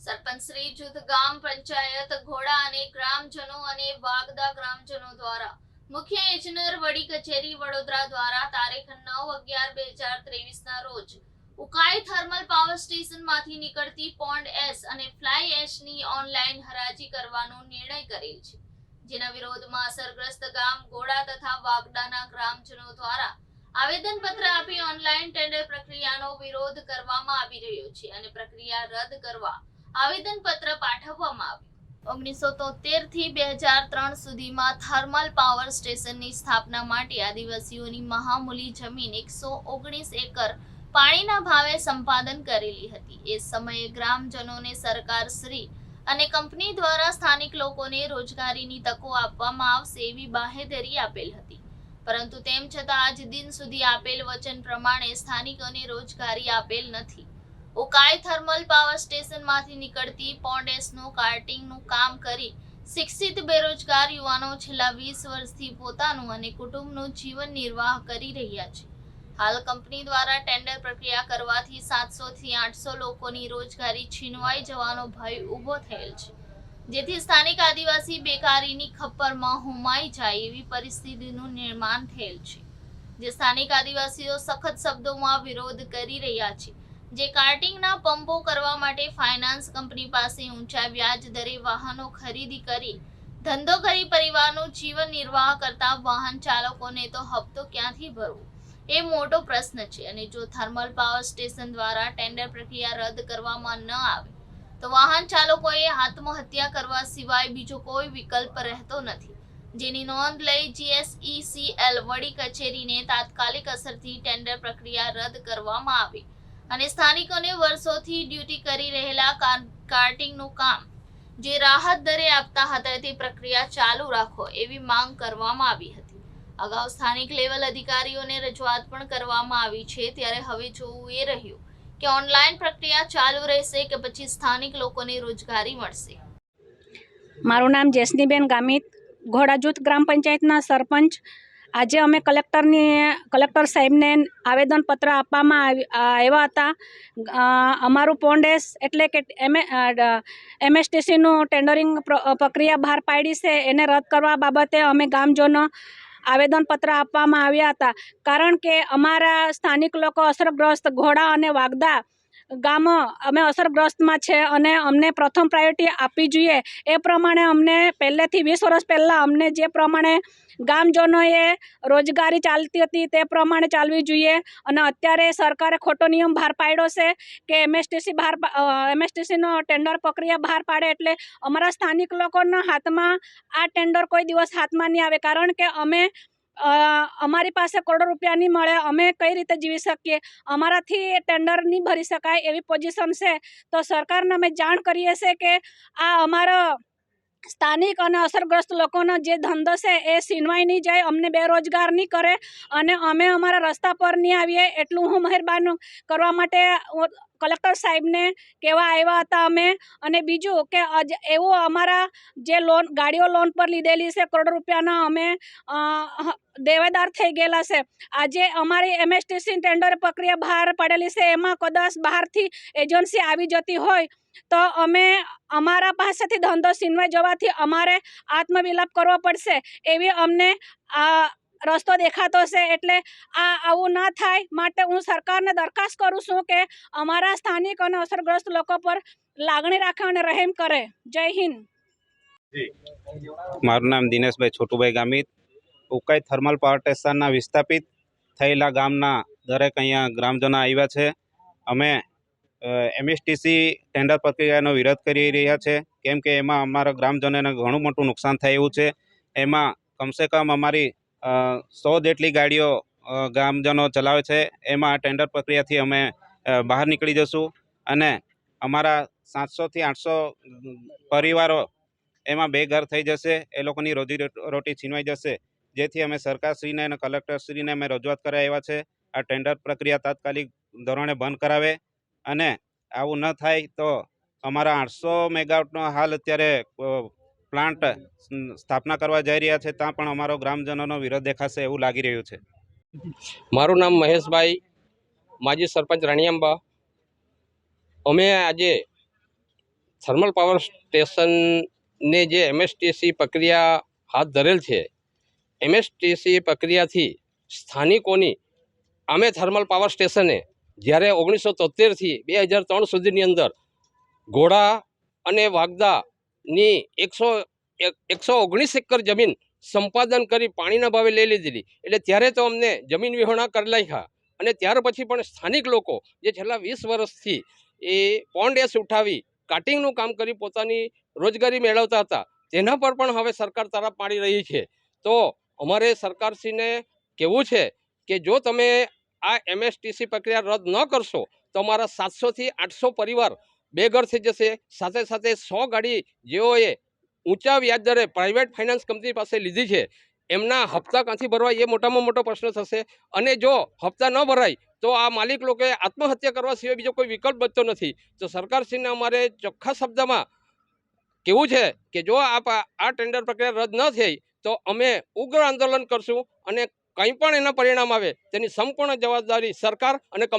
સરપંચ શ્રી જૂથ ગામ પંચાયત ઘોડા અને ગ્રામજનો અને વાગદા ગ્રામજનો દ્વારા મુખ્ય ઇજનેર વડી કચેરી વડોદરા દ્વારા તારીખ નવ અગિયાર બે હજાર ત્રેવીસ ના રોજ ઉકાઈ થર્મલ પાવર સ્ટેશનમાંથી નીકળતી પોન્ડ એસ અને ફ્લાય એશની ઓનલાઈન હરાજી કરવાનો નિર્ણય કરેલ છે. જેના વિરોધમાં અસરગ્રસ્ત ગામ ગોડા તથા વાગડાના ગ્રામજનો દ્વારા આવેદન પત્ર આપી ઓનલાઈન ટેન્ડર પ્રક્રિયાનો વિરોધ કરવામાં આવી રહ્યો છે અને પ્રક્રિયા રદ કરવા આવેદન પત્ર પાઠવવામાં આવ્યું. ઓગણીસો તોતેરથી બે હજાર ત્રણ સુધીમાં થર્મલ પાવર સ્ટેશનની સ્થાપના માટે આદિવાસીઓની મહામૂલી જમીન એકસો ઓગણીસ એકર પાણીના ભાવે સંપાદન કરેલી હતી. એ સમયે ગ્રામજનોને સરકાર શ્રી અને કંપની દ્વારા સ્થાનિક લોકોને રોજગારીની તકો આપવામાં આવશે એવી બાહેધરી આપેલ હતી. પરંતુ તેમ છતાં આજ દિન સુધી આપેલ વચન પ્રમાણે સ્થાનિકોને રોજગારી આપેલ નથી. ઉકાઈ થર્મલ પાવર સ્ટેશનમાંથી નીકળતી પોન્ડેસનું કાર્ટિંગનું કામ કરી શિક્ષિત બેરોજગાર યુવાનો છેલ્લા વીસ વર્ષથી પોતાનું અને કુટુંબનું જીવન નિર્વાહ કરી રહ્યા છે. હાલ કંપની દ્વારા ટેન્ડર પ્રક્રિયા કરવાથી સાતસો થી આઠસો લોકોની રોજગારી છીનવાઈ જવાનો ભય ઊભો થયેલ છે. જેથી સ્થાનિક આદિવાસી બેકારીની ખપ્પરમાં હુમાઈ જાય એવી પરિસ્થિતિનું નિર્માણ થયેલ છે. જે સ્થાનિક આદિવાસીઓ સખત શબ્દોમાં વિરોધ કરી રહ્યા છે. જે કાર્ટિંગના પંપો કરવા માટે ફાઇનાન્સ કંપની પાસે ઊંચા વ્યાજ દરે વાહનો ખરીદી કરી ધંધો કરી પરિવારનું જીવન નિર્વાહ કરતા વાહન ચાલકોને તો હપ્તો ક્યાંથી ભરવો? એ મોટો પ્રશ્ન છે અને જો થર્મલ પાવર સ્ટેશન દ્વારા ટેન્ડર પ્રક્રિયા રદ કરવામાં ન આવે, તો વાહન ચાલકોએ આત્મહત્યા કરવા સિવાય બીજો કોઈ વિકલ્પ રહેતો નથી. જેની નોંધ લઈ જીએસઈસીએલ વડી કચેરીને તાત્કાલિક અસરથી ટેન્ડર પ્રક્રિયા રદ કરવામાં આવે. અને સ્થાનિકોને વર્ષોથી ડ્યુટી કરી રહેલા કાર્ટિંગનું કામ જે રાહત દરે આપતા હતા તે પ્રક્રિયા ચાલુ રાખો એવી માંગ કરવામાં આવી હતી. અગાઉ સ્થાનિક લેવલ અધિકારીઓને રજૂઆત પણ કરવામાં આવી છે, ત્યારે હવે જોવું એ રહ્યું કે ઓનલાઈન પ્રક્રિયા ચાલુ રહેશે કે પછી સ્થાનિક લોકોને રોજગારી મળશે. મારું નામ જેસનીબેન ગામિત, ઘોડાજૂથ ગ્રામ પંચાયતના સરપંચ આજે અમે કલેક્ટરની, કલેક્ટર સાહેબને આવેદનપત્ર આપવામાં આવી- આવ્યા હતા. અમારું પોન્ડેસ એટલે કે એમે એમએસટીસીનું ટેન્ડરિંગ પ્રક્રિયા બહાર પાડી છે. એને રદ કરવા બાબતે અમે ગામજનો આવેદનપત્ર આપવામાં આવ્યા હતા. કારણ કે અમારા સ્થાનિક લોકો અસરગ્રસ્ત ઘોડા અને વાગદા ગામો અમે અસરગ્રસ્તમાં છે અને અમને પ્રથમ પ્રાયોરિટી આપવી જોઈએ. એ પ્રમાણે અમને પહેલેથી વીસ વર્ષ પહેલાં અમને જે પ્રમાણે ગામજનોએ રોજગારી ચાલતી હતી તે પ્રમાણે ચાલવી જોઈએ અને અત્યારે સરકારે ખોટો નિયમ બહાર પાડ્યો છે કે એમએસટીસી બહાર એમએસટીસીનો ટેન્ડર પ્રક્રિયા બહાર પાડે એટલે અમારા સ્થાનિક લોકોના હાથમાં આ ટેન્ડર કોઈ દિવસ હાથમાં નહીં આવે. કારણ કે અમે અમારી પાસે કરોડો રૂપિયા નહીં મળે. અમે કઈ રીતે જીવી શકીએ? અમારાથી ટેન્ડર નહીં ભરી શકાય એવી પોઝિશન છે. તો સરકારને અમે જાણ કરીએ છીએ કે આ અમારો સ્થાનિક અને અસરગ્રસ્ત લોકોનો જે ધંધો છે એ સીનવાઈ નહીં જાય, અમને બેરોજગાર નહીં કરે અને અમે અમારા રસ્તા પર નહીં આવીએ, એટલું હું મહેરબાન કરવા માટે કલેક્ટર સાહેબને કહેવા આવ્યા હતા અમે. અને બીજું કે એવું અમારા જે લોન, ગાડીઓ લોન પર લીધેલી છે, કરોડ રૂપિયાના અમે દેવેદાર થઈ ગયેલા છે. આજે અમારી એમએસટીસી ટેન્ડર પ્રક્રિયા બહાર પડેલી છે. એમાં કદાચ બહારથી એજન્સી આવી જતી હોય તો અમે અમારા પાસેથી ધંધો સીનવાઈ જવાથી અમારે આત્મવિલાપ કરવો પડશે. એવી અમને આ રસ્તો દેખાતો છે એટલે આ આવું ના થાય. માટે હું સરકારને દરખાસ્ત કરું છું કે અમારા સ્થાનિક અને અસરગ્રસ્ત લોકો પર લાગણી રાખે અને રહેમ કરે. જય હિન્દ. મારું નામ દિનેશભાઈ છોટુભાઈ ગામિત. ઉકાઈ થર્મલ પાવર સ્ટેશનના વિસ્થાપિત થયેલા ગામના દરેક અહીંયા ગ્રામજનો આવ્યા છે. અમે એમએસટીસી ટેન્ડર પ્રક્રિયાનો વિરોધ કરી રહ્યા છે. કેમ કે એમાં અમારા ગ્રામજનોને ઘણું મોટું નુકસાન થયું છે. એમાં કમસે કમ અમારી સો જેટલી ગાડીઓ ગામજનો ચલાવે છે, એમાં ટેન્ડર પ્રક્રિયાથી અમે બહાર નીકળી જશું અને અમારા સાતસોથી આઠસો પરિવારો એમાં બે ઘર થઈ જશે, એ લોકોની રોજી રોટી છીનવાઈ જશે, જેથી અમે સરકારશ્રીને અને કલેક્ટરશ્રીને અમે રજૂઆત કરવા એવા છે, આ ટેન્ડર પ્રક્રિયા તાત્કાલિક ધોરણે બંધ કરાવે અને આવું ન થાય તો અમારા આઠસો મેગાવટનો હાલ અત્યારે પ્લાન્ટ સ્થાપના કરવા જઈ રહ્યા છે, ત્યાં પણ અમારો ગ્રામજનોનો વિરોધ દેખાશે એવું લાગી રહ્યું છે. મારું નામ મહેશભાઈ, માજી સરપંચ રાણીયાંબા. અમે આજે થર્મલ પાવર સ્ટેશનને જે એમએસટીસી પ્રક્રિયા હાથ ધરેલ છે, એમએસટીસી પ્રક્રિયાથી સ્થાનિકોની, અમે થર્મલ પાવર સ્ટેશને જ્યારે ઓગણીસો તોતેરથી બે હજાર ત્રણ સુધીની અંદર ઘોડા અને વાગદાની એકસો એકસો ઓગણીસ એકર જમીન સંપાદન કરી પાણીના ભાવે લઈ લીધેલી. એટલે ત્યારે તો અમને જમીન વિહોણા કરી નાખ્યા. અને ત્યાર પછી પણ સ્થાનિક લોકો જે છેલ્લા વીસ વર્ષથી એ પોન્ડ એસ ઉઠાવી કાટિંગનું કામ કરી પોતાની રોજગારી મેળવતા હતા, તેના પર પણ હવે સરકાર તરફ પાડી રહી છે. તો અમારે સરકારશ્રીને કહેવું છે કે જો તમે આ એમએસટીસી પ્રક્રિયા રદ ન કરશો, તો અમારા સાતસોથી આઠસો પરિવાર બેઘર થઈ જશે. સાથે સાથે સો ગાડી જેઓએ ઊંચા વ્યાજ દરે પ્રાઇવેટ ફાઇનાન્સ કંપની પાસે લીધી છે, એમના હપ્તા ક્યાંથી ભરવા એ મોટામાં મોટો પ્રશ્ન થશે. અને જો હપ્તા ન ભરાય, તો આ માલિક લોકોએ આત્મહત્યા કરવા સિવાય બીજો કોઈ વિકલ્પ બચતો નથી. તો સરકારશ્રીને અમારે ચોખ્ખા શબ્દમાં કેવું છે કે જો આ આ ટેન્ડર પ્રક્રિયા રદ ન થઈ, તો અમે ઉગ્ર આંદોલન કરશું અને કંઈ પણ એના પરિણામ આવે તેની સંપૂર્ણ જવાબદારી સરકાર અને